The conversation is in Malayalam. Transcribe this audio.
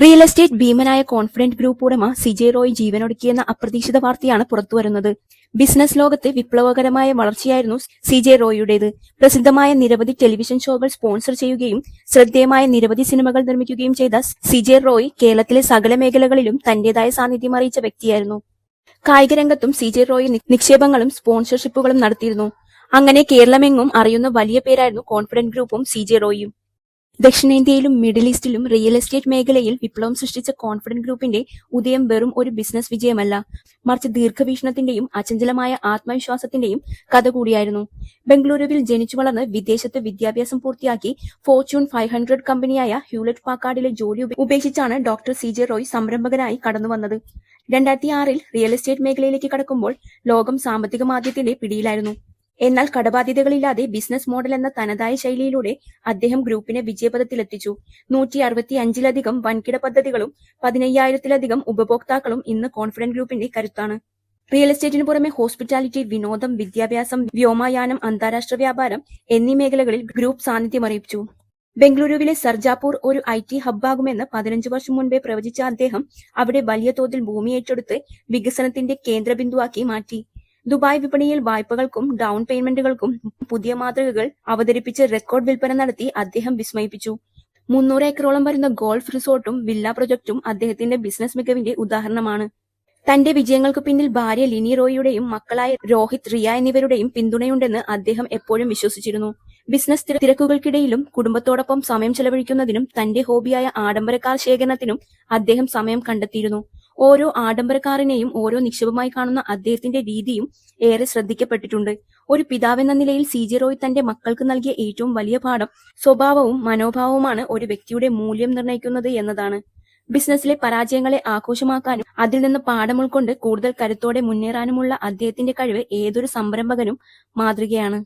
റിയൽ എസ്റ്റേറ്റ് ഭീമനായ കോൺഫിഡന്റ് ഗ്രൂപ്പ് ഉടമ സിജെ റോയ് ജീവനൊടുക്കിയെന്ന അപ്രതീക്ഷിത വാർത്തയാണ് പുറത്തുവരുന്നത്. ബിസിനസ് ലോകത്തെ വിപ്ലവകരമായ വളർച്ചയായിരുന്നു സിജെ റോയിയുടേത് പ്രസിദ്ധമായ നിരവധി ടെലിവിഷൻ ഷോകൾ സ്പോൺസർ ചെയ്യുകയും ശ്രദ്ധേയമായ നിരവധി സിനിമകൾ നിർമ്മിക്കുകയും ചെയ്ത സിജെ റോയ് കേരളത്തിലെ സകല മേഖലകളിലും തന്റേതായ സാന്നിധ്യം അറിയിച്ച വ്യക്തിയായിരുന്നു. കായിക രംഗത്തും സിജെ റോയ് നിക്ഷേപങ്ങളും സ്പോൺസർഷിപ്പുകളും നടത്തിയിരുന്നു. അങ്ങനെ കേരളമെങ്ങും അറിയുന്ന വലിയ പേരായിരുന്നു കോൺഫിഡന്റ് ഗ്രൂപ്പും സിജെ റോയും ദക്ഷിണേന്ത്യയിലും മിഡിൽ ഈസ്റ്റിലും റിയൽ എസ്റ്റേറ്റ് മേഖലയിൽ വിപ്ലവം സൃഷ്ടിച്ച കോൺഫിഡന്റ് ഗ്രൂപ്പിന്റെ ഉദയം വെറും ഒരു ബിസിനസ് വിജയമല്ല. മറിച്ച് ദീർഘവീക്ഷണത്തിന്റെയും അചഞ്ചലമായ ആത്മവിശ്വാസത്തിന്റെയും കഥ കൂടിയായിരുന്നു. ബംഗളൂരുവിൽ ജനിച്ചു വളർന്ന് വിദേശത്ത് വിദ്യാഭ്യാസം പൂർത്തിയാക്കി ഫോർച്യൂൺ ഫൈവ് ഹൺഡ്രഡ് കമ്പനിയായ ഹ്യൂലറ്റ് പാക്കാർഡിലെ ജോലി ഉപേക്ഷിച്ചാണ് ഡോക്ടർ സി ജെ റോയ് സംരംഭകനായി കടന്നുവന്നത് രണ്ടായിരത്തി ആറിൽ റിയൽ എസ്റ്റേറ്റ് മേഖലയിലേക്ക് കടക്കുമ്പോൾ ലോകം സാമ്പത്തിക മാന്ദ്യത്തിന്റെ പിടിയിലായിരുന്നു. എന്നാൽ കടബാധ്യതകളില്ലാതെ ബിസിനസ് മോഡൽ എന്ന തനതായ ശൈലിയിലൂടെ അദ്ദേഹം ഗ്രൂപ്പിനെ വിജയപഥത്തിലെത്തിച്ചു. നൂറ്റി അറുപത്തി അഞ്ചിലധികം വൻകിട പദ്ധതികളും പതിനയ്യായിരത്തിലധികം ഉപഭോക്താക്കളും ഇന്ന് കോൺഫിഡന്റ് ഗ്രൂപ്പിന്റെ കരുത്താണ്. റിയൽ എസ്റ്റേറ്റിന് പുറമെ ഹോസ്പിറ്റാലിറ്റി വിനോദം വിദ്യാഭ്യാസം വ്യോമയാനം അന്താരാഷ്ട്ര വ്യാപാരം എന്നീ മേഖലകളിൽ ഗ്രൂപ്പ് സാന്നിധ്യം അറിയിച്ചു ബംഗളൂരുവിലെ സർജാപൂർ ഒരു ഐ ടി ഹബ്ബാകുമെന്ന് പതിനഞ്ച് വർഷം മുൻപേ പ്രവചിച്ച അദ്ദേഹം അവിടെ വലിയ തോതിൽ ഭൂമി ഏറ്റെടുത്ത് വികസനത്തിന്റെ കേന്ദ്രബിന്ദുവാക്കി മാറ്റി. ദുബായ് വിപണിയിൽ വായ്പകൾക്കും ഡൗൺ പേയ്മെന്റുകൾക്കും പുതിയ മാതൃകകൾ അവതരിപ്പിച്ച് റെക്കോർഡ് വിൽപ്പന നടത്തി അദ്ദേഹം വിസ്മയിപ്പിച്ചു. മുന്നൂറ് ഏക്കറോളം വരുന്ന ഗോൾഫ് റിസോർട്ടും വില്ല പ്രൊജക്ടും അദ്ദേഹത്തിന്റെ ബിസിനസ് മികവിന്റെ ഉദാഹരണമാണ്. തന്റെ വിജയങ്ങൾക്ക് പിന്നിൽ ഭാര്യ ലിനി റോയിയുടെയും മക്കളായ രോഹിത് റിയ എന്നിവരുടെയും പിന്തുണയുണ്ടെന്ന് അദ്ദേഹം എപ്പോഴും വിശ്വസിച്ചിരുന്നു. ബിസിനസ് തിരക്കുകൾക്കിടയിലും കുടുംബത്തോടൊപ്പം സമയം ചെലവഴിക്കുന്നതിനും തന്റെ ഹോബിയായ ആഡംബര കാർ ശേഖരണത്തിനും അദ്ദേഹം സമയം കണ്ടെത്തിയിരുന്നു. ഓരോ ആഡംബരക്കാരനെയും ഓരോ നിക്ഷേപമായി കാണുന്ന അദ്ദേഹത്തിന്റെ രീതിയും ഏറെ ശ്രദ്ധിക്കപ്പെട്ടിട്ടുണ്ട്. ഒരു പിതാവെന്ന നിലയിൽ സി ജെ റോയ് തന്റെ മക്കൾക്ക് നൽകിയ ഏറ്റവും വലിയ പാഠം സ്വഭാവവും മനോഭാവവുമാണ് ഒരു വ്യക്തിയുടെ മൂല്യം നിർണയിക്കുന്നത് എന്നതാണ്. ബിസിനസ്സിലെ പരാജയങ്ങളെ ആഘോഷമാക്കാനും അതിൽ നിന്ന് പാഠം ഉൾക്കൊണ്ട് കൂടുതൽ കരുത്തോടെ മുന്നേറാനുമുള്ള അദ്ദേഹത്തിന്റെ കഴിവ് ഏതൊരു സംരംഭകനും മാതൃകയാണ്.